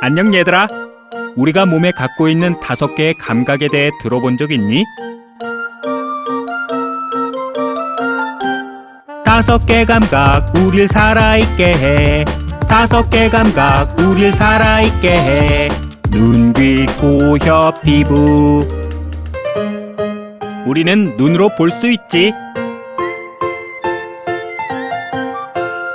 안녕 얘들아. 우리가 몸에 갖고 있는 다섯 개의 감각에 대해 들어본 적 있니? 다섯 개 감각 우릴 살아있게 해. 다섯 개 감각 우릴 살아있게 해. 눈, 귀, 코, 혀, 피부. 우리는 눈으로 볼 수 있지.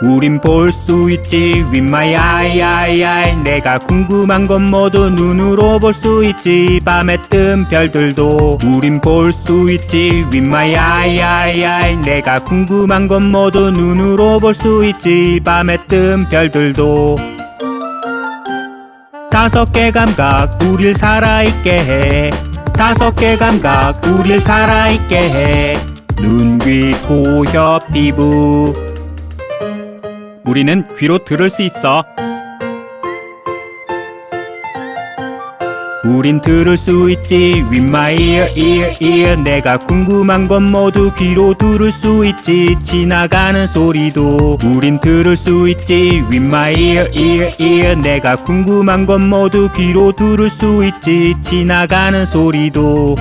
우린 볼 수 있지. 윗마야야야 내가 궁금한 건 모두 눈으로 볼 수 있지. 밤에 뜬 별들도 우린 볼 수 있지. 윗마야야야. 내가 궁금한 건 모두 눈으로 볼 수 있지. 밤에 뜬 별들도 다섯 개 감각 우릴 살아있게 해. 다섯 개 감각 우릴 살아있게 해. 눈, 귀, 코, 혀, 피부 우리는 귀로 들을 수 있어. 우린 들을 수 있지. With my ear, ear, ear 내가 궁금한 건 모두 귀로 들을 수 있지. 지나가는 소리도 우린 들을 수 있지. With my ear, ear, ear 내가 궁금한 건 모두 귀로 들을 수 있지. 지나가는 소리도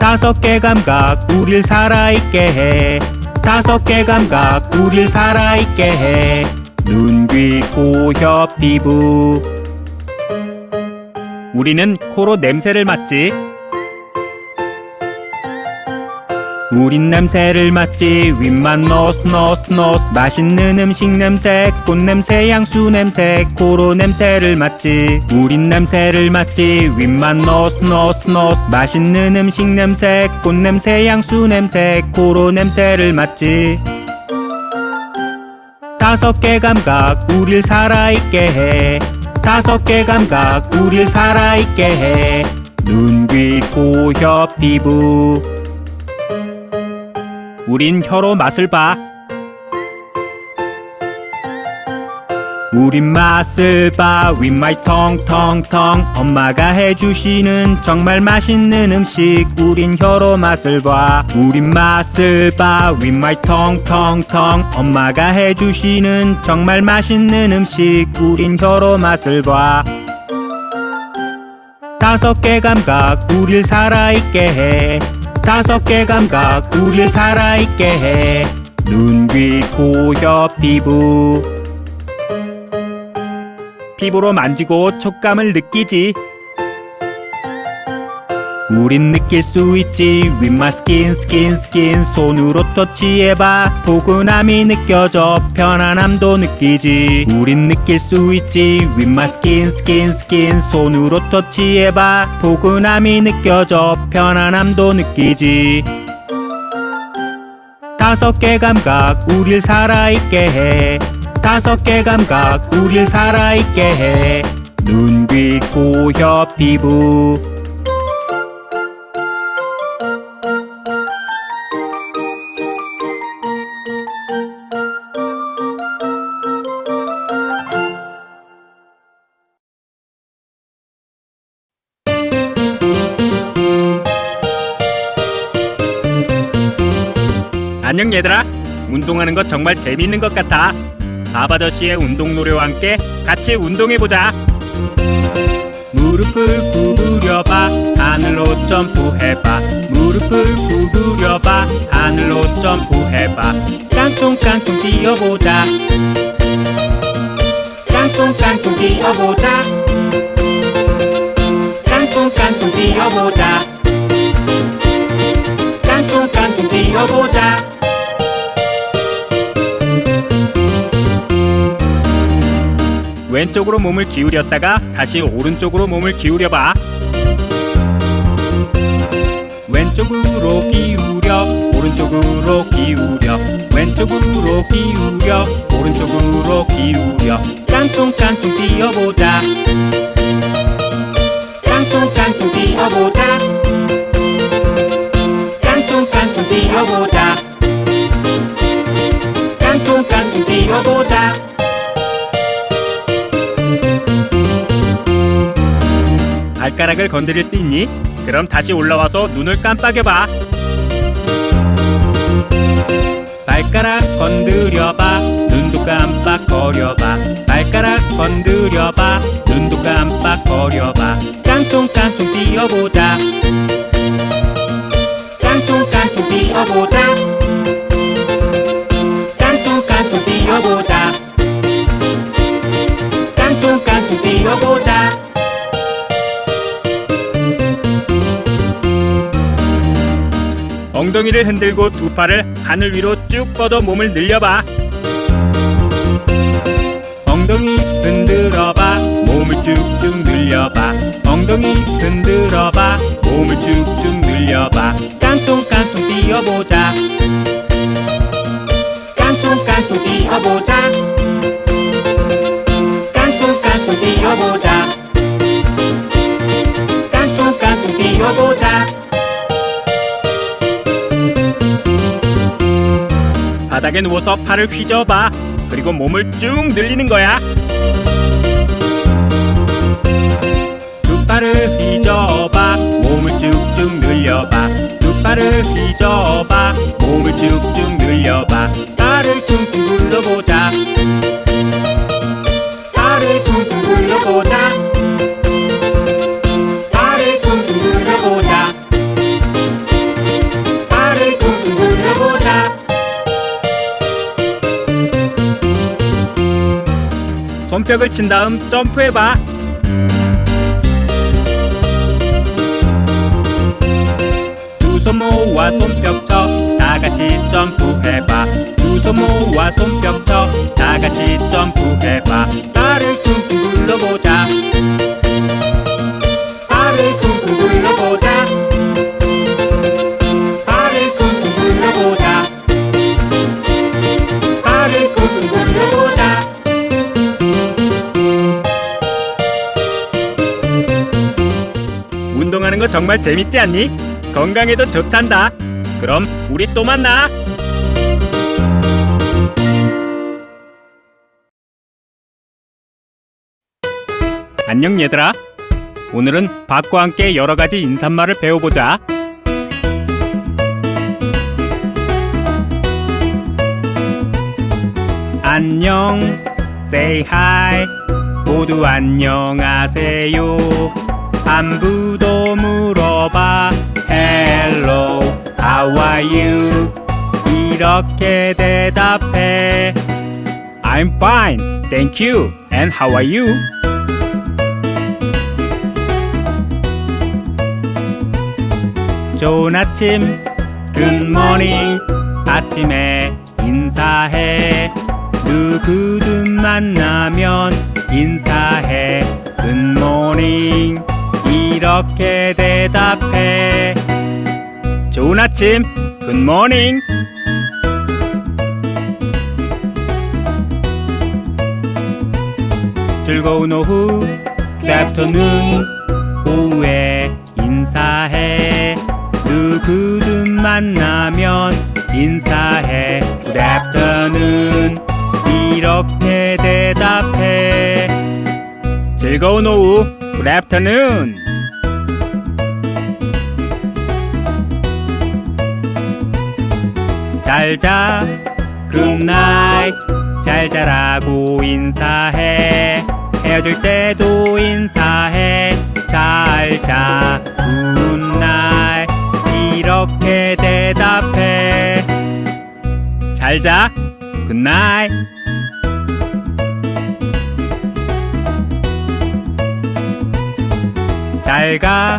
다섯 개 감각 우릴 살아있게 해 다섯 개 감각 우릴 살아있게 해. 눈, 귀, 코, 혀, 피부. 우리는 코로 냄새를 맡지 우린 냄새를 맡지. 윗만 노스 노스 노스 맛있는 음식 냄새 꽃 냄새 향수 냄새 코로 냄새를 맡지. 우린 냄새를 맡지. 윗만 노스 노스 노스 맛있는 음식 냄새 꽃 냄새 향수 냄새 코로 냄새를 맡지. 다섯 개 감각 우릴 살아있게 해. 다섯 개 감각 우릴 살아있게 해. 눈, 귀, 코, 혀, 피부 우린 혀로 맛을 봐. 우린 맛을 봐. With my. 엄마가 해주시는 정말 맛있는 음식. 우린 혀로 맛을 봐. 우린 맛을 봐. With my. 엄마가 해주시는 정말 맛있는 음식. 우린 혀로 맛을 봐. 다섯 개 감각 우릴 살아있게 해. 다섯 개 감각 우릴 살아있게 해. 눈, 귀, 코, 혀, 피부. 피부로 만지고 촉감을 느끼지. 우린 느낄 수 있지. my skin, skin, skin 손으로 터치해봐. 포근함이 느껴져. 편안함도 느끼지. 우린 느낄 수 있지. my skin, skin, skin 손으로 터치해봐. 포근함이 느껴져. 편안함도 느끼지. 다섯 개 감각 우릴 살아있게 해. 다섯 개 감각 우릴 살아있게 해. 눈, 귀, 코, 혀, 피부 얘들아 운동하는 것 정말 재밌는 것 같아. 아바저씨의 운동 노래와 함께 같이 운동해보자. 무릎을 구부려봐 하늘로 점프해봐. 무릎을 구부려봐 하늘로 점프해봐. 깡총깡총 뛰어보자. 깡총깡총 뛰어보자. 깡총깡총 뛰어보자. 깡총깡총 뛰어보자 왼쪽으로 몸을 기울였다가 다시 오른쪽으로 몸을 기울여봐. 왼쪽으로 기울여, 오른쪽으로 기울여, 왼쪽으로 기울여, 오른쪽으로 기울여. 깡총깡총 뛰어보자. 깡총깡총 뛰어보자. 깡총깡총 뛰어보자. 깡총깡총 뛰어보자. 발가락을 건드릴 수 있니? 그럼 다시 올라와서 눈을 깜빡여봐. 발가락 건드려봐. 눈도 깜빡거려봐. 발가락 건드려봐 눈도 깜빡거려봐 깡총깡총 뛰어보자 깡총깡총 뛰어보자 깡총깡총 뛰어보자 깡총깡총 뛰어보자 엉덩이를 흔들고 두 팔을 하늘 위로 쭉 뻗어 몸을 늘려봐. 엉덩이 흔들어봐. 몸을 쭉쭉 늘려봐. 엉덩이 흔들어봐. 몸을 쭉쭉 늘려봐. 깡총깡총 뛰어보자. 깡총깡총 뛰어보자. 깡총깡총 뛰어보자. 깡총깡총 뛰어보자 바닥에 누워서 팔을 휘저어봐. 그리고 몸을 쭉 늘리는 거야. 두 팔을 휘저어봐. 몸을 쭉쭉 늘려봐. 두 팔을 휘저어봐. 몸을 쭉쭉 늘려봐. 팔을 퉁퉁 굴려보자 손뼉을 친 다음 점프해봐. 두 손 모아 손뼉 쳐 다 같이 점프해봐. 두 손 모아 손뼉 쳐 다 같이 점프해봐. 발을 퉁퉁 굴러보자 정말 재밌지 않니? 건강에도 좋단다. 그럼 우리 또 만나. 안녕 얘들아. 오늘은 밥과 함께 여러 가지 인사말을 배워보자. 안녕, say hi. 모두 안녕하세요. 안부도 물어봐. Hello, how are you? 이렇게 대답해. I'm fine, thank you. And how are you? 좋은 아침, good morning. 아침에 인사해. 누구든 만나면 인사해. good morning. 이렇게 대답해. 좋은 아침, good morning. 즐거운 오후, afternoon. 오후에 인사해. 누구든 만나면 인사해. afternoon. 이렇게 대답해. 즐거운 오후, afternoon. 잘 자, good night. 잘 자라고 인사해. 헤어질 때도 인사해. 잘 자, good night. 이렇게 대답해. 잘 자, good night. 잘 가,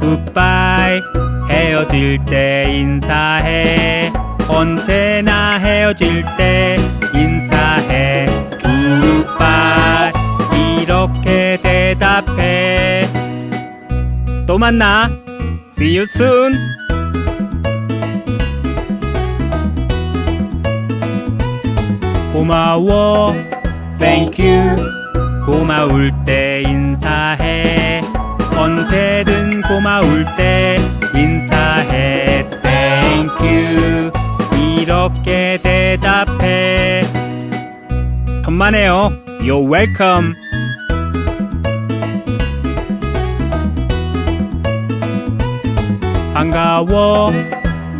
굿바이. 헤어질 때 인사해. 언제나 헤어질 때 인사해. 굿바이. 이렇게 대답해. 또 만나. See you soon. 고마워. Thank you. 고마울 때 인사해. 언제든 고마울 때 인사해. Thank you. 이렇게 대답해. 천만에요. You're welcome. 반가워.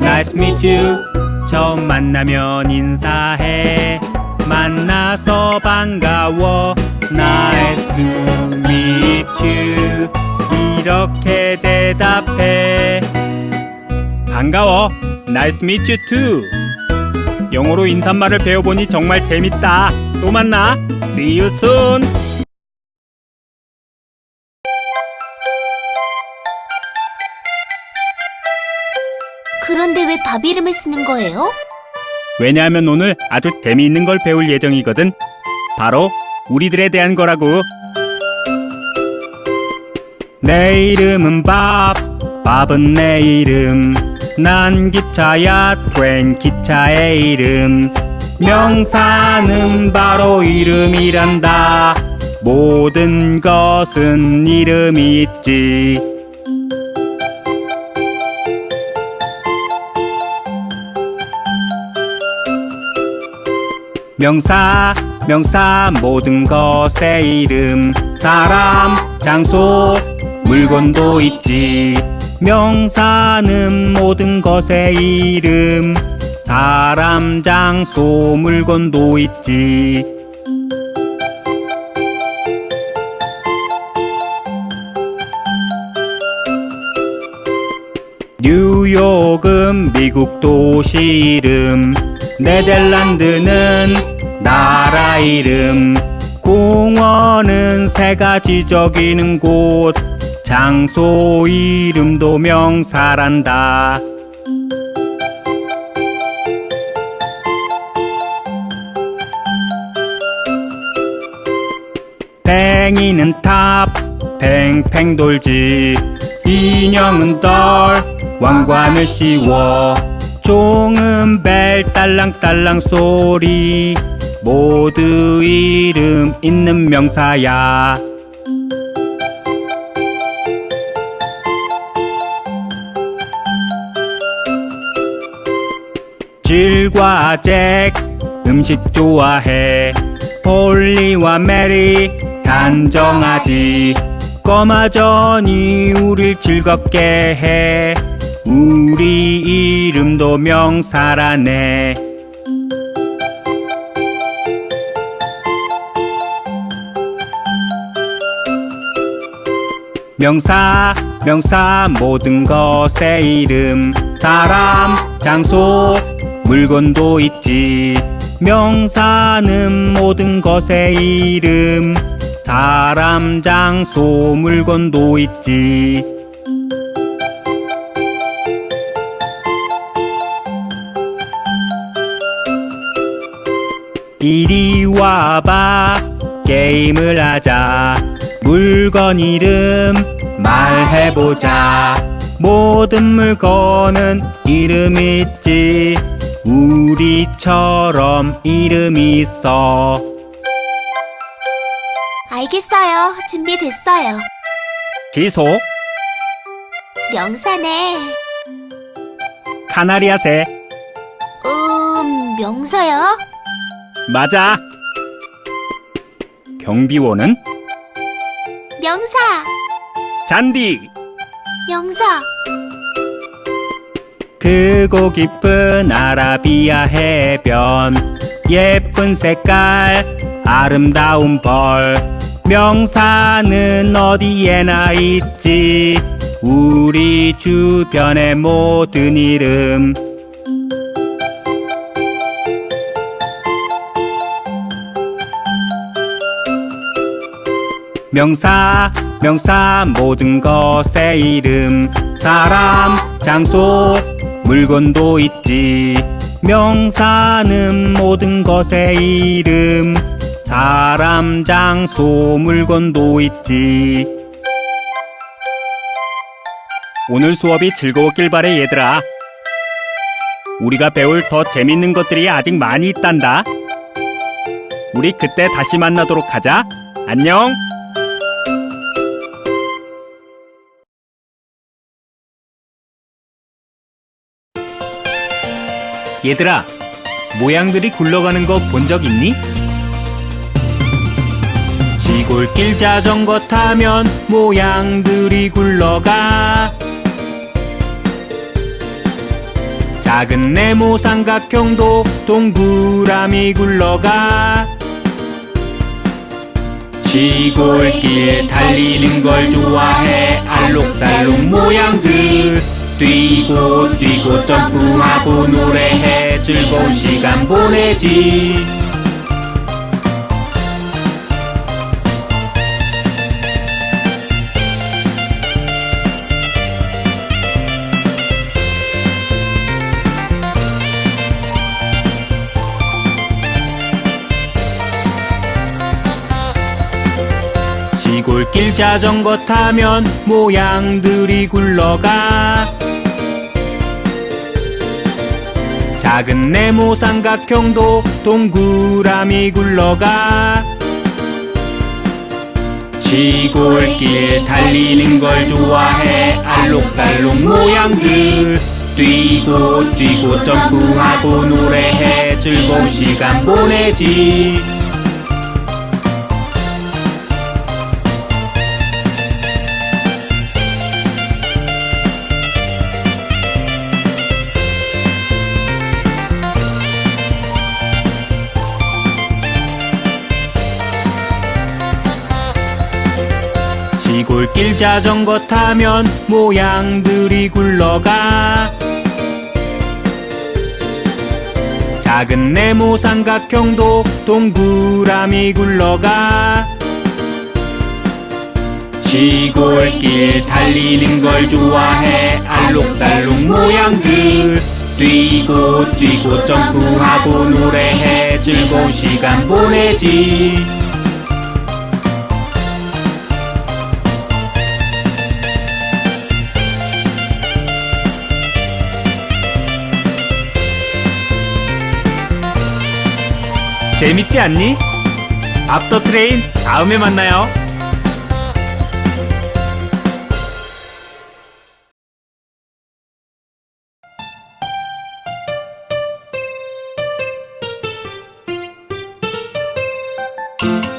Nice meet you. 처음 만나면 인사해. 만나서 반가워. Nice to meet you. 이렇게 대답해. 반가워. Nice meet you too. 영어로 인사말을 배워보니 정말 재밌다. 또 만나. See you soon. 그런데 왜 답 이름을 쓰는 거예요? 왜냐하면 오늘 아주 재미있는 걸 배울 예정이거든. 바로 우리들에 대한 거라고. 내 이름은 밥, 밥은 내 이름. 난 기차야, 트렌 기차의 이름. 명사는 바로 이름이란다. 모든 것은 이름이 있지. 명사 명사 모든 것의 이름 사람 장소 물건도 있지 명사는 모든 것의 이름. 사람 장 소 물건도 있지. 뉴욕은 미국 도시 이름. 네덜란드는 나라 이름. 공원은 새가 지저귀는 곳 장소 이름도 명사란다. 팽이는 탑 팽팽 돌지. 인형은 덜 왕관을 씌워. 종은 벨 딸랑딸랑 소리. 모두 이름 있는 명사야 질과 잭 음식 좋아해. 폴리와 메리 단정하지. 꼬마전이 우릴 즐겁게 해. 우리 이름도 명사라네. 명사 명사 모든 것의 이름. 사람 장소 물건도 있지. 명사는 모든 것의 이름. 사람 장소 물건도 있지. 이리 와봐. 게임을 하자. 물건 이름 말해보자. 모든 물건은 이름 있지 우리처럼 이름이 있어 알겠어요. 준비됐어요. 지소 명사네. 카나리아새 음, 명사요? 맞아 경비원은 명사. 잔디 명사. 크고 깊은 아라비아 해변. 예쁜 색깔 아름다운 벌. 명사는 어디에나 있지? 우리 주변의 모든 이름. 명사 명사 모든 것의 이름. 사람 장소 물건도 있지. 명사는 모든 것의 이름. 사람 장소 물건도 있지. 오늘 수업이 즐거웠길 바래 얘들아. 우리가 배울 더 재밌는 것들이 아직 많이 있단다. 우리 그때 다시 만나도록 하자. 안녕 얘들아, 모양들이 굴러가는 거 본 적 있니? 시골길 자전거 타면 모양들이 굴러가. 작은 네모 삼각형도 동그라미 굴러가. 시골길 달리는 걸 좋아해 알록달록 모양들 뛰고 뛰고 점프하고 노래해. 즐거운 시간 보내지. 시골길 자전거 타면 모양들이 굴러가 작은 네모 삼각형도 동그라미 굴러가. 시골길 달리는 걸 좋아해. 알록달록 모양들. 뛰고 뛰고 점프하고 노래해. 즐거운 시간 보내지 시골길 자전거 타면 모양들이 굴러가. 작은 네모 삼각형도 동그라미 굴러가. 시골길 달리는 걸 좋아해. 알록달록 모양들. 뛰고 뛰고 점프하고 노래해. 즐거운 시간 보내지 재밌지 않니? 앞서 트레인 다음에 만나요.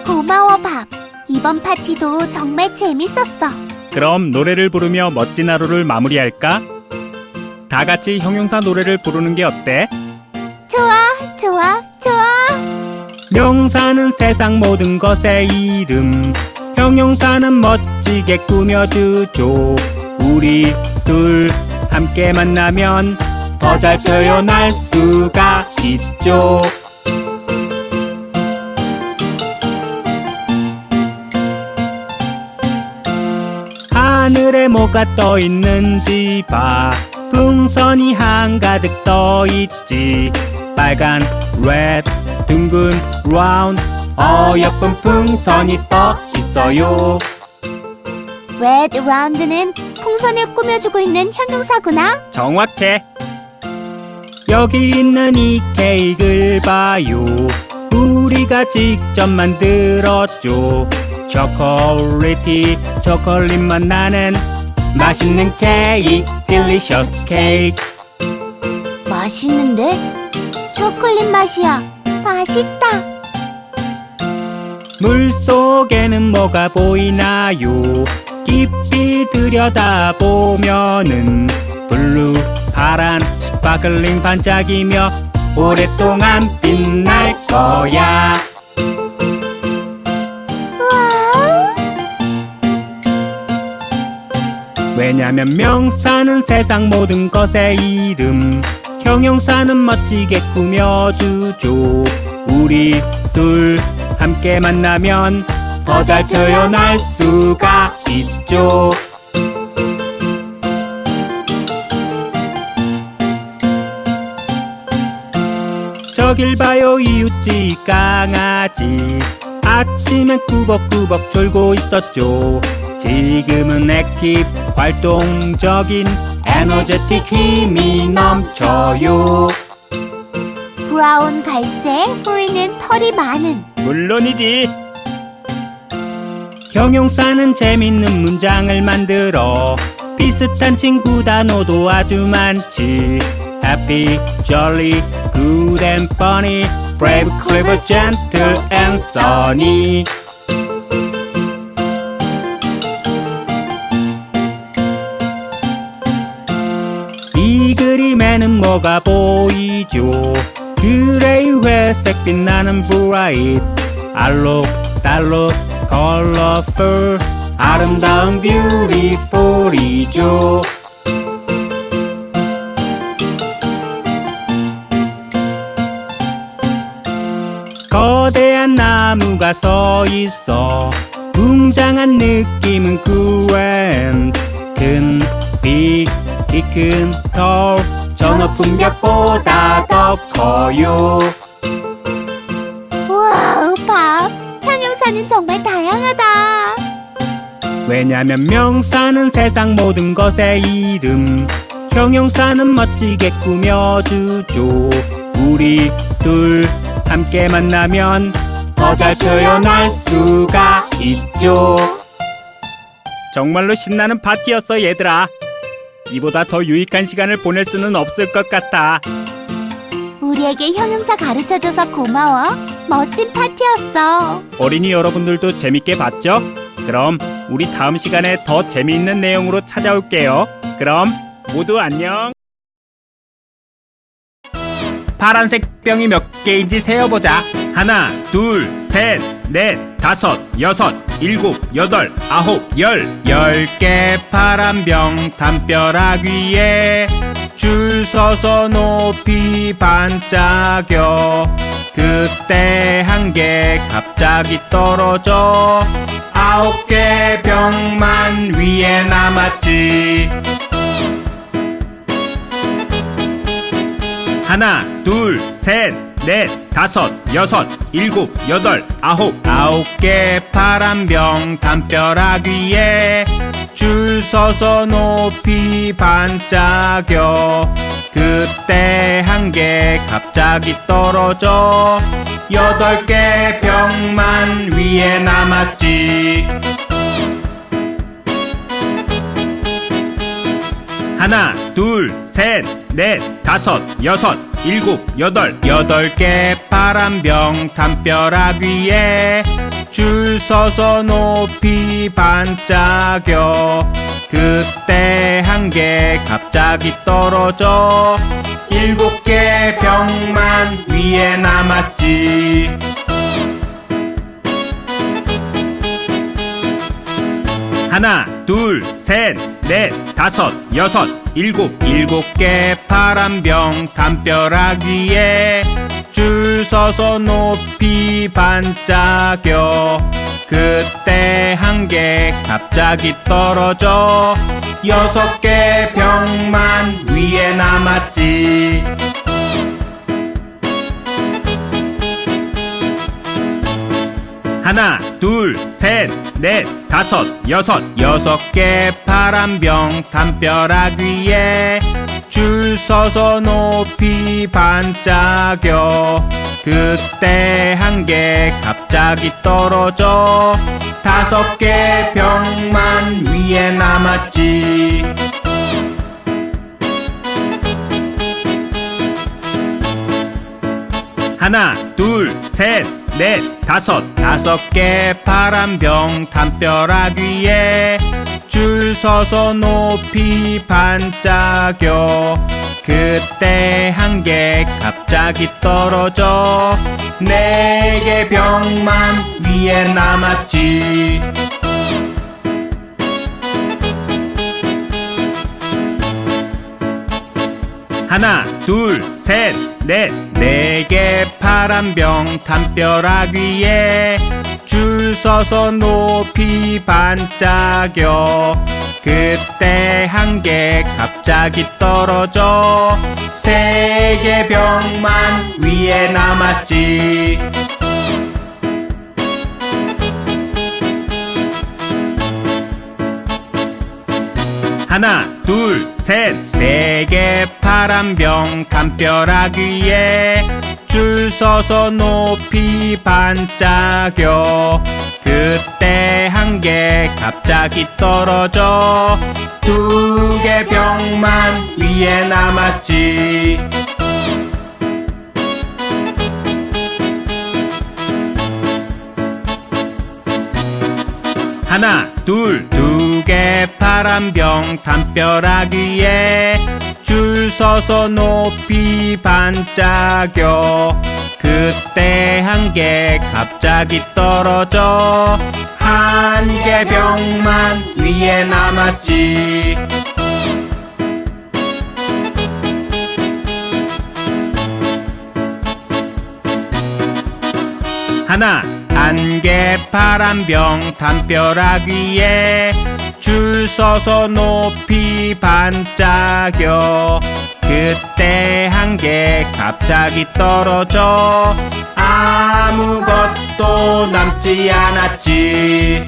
고마워, 밥. 이번 파티도 정말 재밌었어. 그럼 노래를 부르며 멋진 하루를 마무리할까? 다 같이 형용사 노래를 부르는 게 어때? 좋아, 좋아, 좋아. 명사는 세상 모든 것의 이름. 형용사는 멋지게 꾸며주죠. 우리 둘 함께 만나면 더 잘 표현할 수가 있죠. 하늘에 뭐가 떠 있는지 봐. 풍선이 한가득 떠 있지. 빨간 red 둥근 round 어여쁜 풍선이 떠 있어요 Red Round는 풍선을 꾸며주고 있는 형용사구나. 정확해 여기 있는 이 케이크를 봐요 우리가 직접 만들었죠 초콜릿이 초콜릿 맛 나는 맛있는 케이크 딜리셔스 케이크 맛있는데? 초콜릿 맛이야. 맛있다. 물 속에는 뭐가 보이나요? 깊이 들여다보면은 블루, 파란, 스파클링 반짝이며 오랫동안 빛날 거야. 와우. 왜냐면 명사는 세상 모든 것의 이름, 형용사는 멋지게 꾸며주죠. 우리 둘 함께 만나면 더 잘 표현할 수가 있죠. 저길 봐요 이웃집 강아지 아침엔 꾸벅꾸벅 졸고 있었죠 지금은 액티브 활동적인 에너제틱 힘이 넘쳐요. 브라운 갈색, 뿌리는 털이 많은. 물론이지. 형용사는 재밌는 문장을 만들어 비슷한 친구 단어도 아주 많지. Happy, jolly, good and funny Brave, clever, gentle and sunny 그림에는 뭐가 보이죠? 그레이 회색 빛나는 브라이트 알록달록 colorful 아름다운 beautiful이죠 거대한 나무가 서 있어 웅장한 느낌은 구엔 큰빅이큰 털 저 높은 벽보다 더 커요 우와, 밥. 형용사는 정말 다양하다. 왜냐면 명사는 세상 모든 것의 이름 형용사는 멋지게 꾸며주죠 우리 둘 함께 만나면 더 잘 표현할 수가 있죠 정말로 신나는 파티였어 얘들아 이보다 더 유익한 시간을 보낼 수는 없을 것 같아 우리에게 형용사 가르쳐줘서 고마워. 멋진 파티였어. 어린이 여러분들도 재밌게 봤죠? 그럼 우리 다음 시간에 더 재미있는 내용으로 찾아올게요. 그럼 모두 안녕. 파란색 병이 몇 개인지 세어보자. 하나, 둘, 셋, 넷, 다섯, 여섯, 일곱, 여덟, 아홉, 열. 열 개 파란 병 담벼락 위에 줄 서서 높이 반짝여. 그때 한 개 갑자기 떨어져 아홉 개 병만 위에 남았지 하나 둘 셋 넷 다섯 여섯 일곱 여덟 아홉 아홉 개 파란 병 담벼락 위에 줄 서서 높이 반짝여. 그때 한 개 갑자기 떨어져 여덟 개 병만 위에 남았지. 하나, 둘, 셋, 넷, 다섯, 여섯, 일곱, 여덟, 여덟 개 파란 병 담벼락 위에 줄 서서 높이 반짝여. 그때 한 개 갑자기 떨어져 일곱 개 병만 위에 남았지. 하나, 둘, 셋, 넷, 다섯, 여섯, 일곱, 일곱 개 파란 병 담벼락 위에 줄 서서 높이 반짝여. 그때 한 개 갑자기 떨어져 여섯 개 병만 위에 남았지. 하나, 둘, 셋, 넷, 다섯, 여섯, 여섯 개 파란 병 담벼락 위에 줄 서서 높이 반짝여. 그때 한 개 갑자기 떨어져 다섯 개 병만 위에 남았지. 하나, 둘, 셋, 넷, 다섯, 다섯 개 파란 병 담벼락 위에 줄 서서 높이 반짝여. 그때 한 개 갑자기 떨어져 네 개 병만 위에 남았지. 하나, 둘, 셋, 넷, 네개 파란 병 담벼락 위에 줄 서서 높이 반짝여. 그때 한 개 갑자기 떨어져 세 개 병만 위에 남았지. 하나, 둘, 셋, 세개 파란 병 담벼락 위에 줄 서서 높이 반짝여. 그때 한 개 갑자기 떨어져 두 개 병만 위에 남았지. 하나, 둘, 앞에 파란병 담벼락위에 줄 서서 높이 반짝여. 그때 한 개 갑자기 떨어져 한 개 병만 위에 남았지. 하나 안개 파란 병 담벼락 위에 줄 서서 높이 반짝여. 그때 한 개 갑자기 떨어져 아무것도 남지 않았지